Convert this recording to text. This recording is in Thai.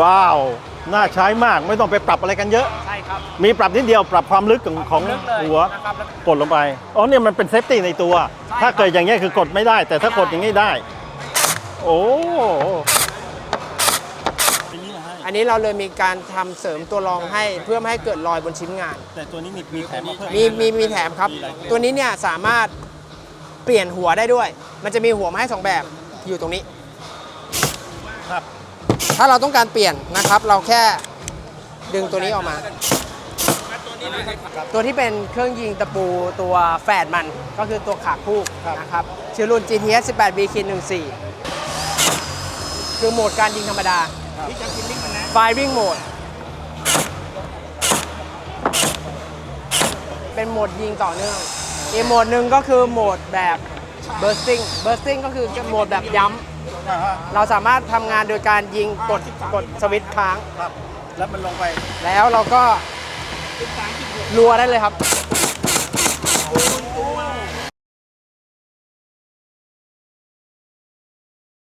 ว้าว น่าใช้มากไม่ต้องไปปรับอะไรกันเยอะ ใช่ครับ มีปรับนิดเดียวปรับความลึกของของลึกเลยหัวนะครับแล้ว กดลงไป อ๋อเนี่ยมันเป็นเซฟตี้ในตัว ใช่ถ้าครับเกิดอย่างเงี้ยคือกดไม่ได้ แต่ถ้ากดอย่างงี้ได้ โอ้อันนี้เราเลยมีการทำเสริมตัวรองให้เพื่อไม่ให้เกิดรอยบนชิ้นงาน แต่ตัวนี้มีมีแถมมาเพิ่มมีมีมีแถมครับ ตัวนี้เนี่ยสามารถเปลี่ยนหัวได้ด้วย มันจะมีหัวมาให้สองแบบอยู่ตรงนี้ ครับ ถ้าเราต้องการเปลี่ยนนะครับ เราแค่ดึงตัวนี้ออกมา ตัวที่เป็นเครื่องยิงตะปูตัวแฝดมันก็คือตัวขาคู่นะครับชื่อรุ่น GTS 18 B 14คือโหมดการยิงธรรมดา Firing Mode เป็นโหมดยิงต่อเนื่องอีกโหมดหนึ่งก็คือโหมดแบบ bursting bursting ก็คือโหมดแบบย้ำ เราสามารถทำงานโดยการยิงกดกดสวิตช์ค้าง ครับ แล้วมันลงไปแล้วเราก็รัวได้เลยครับ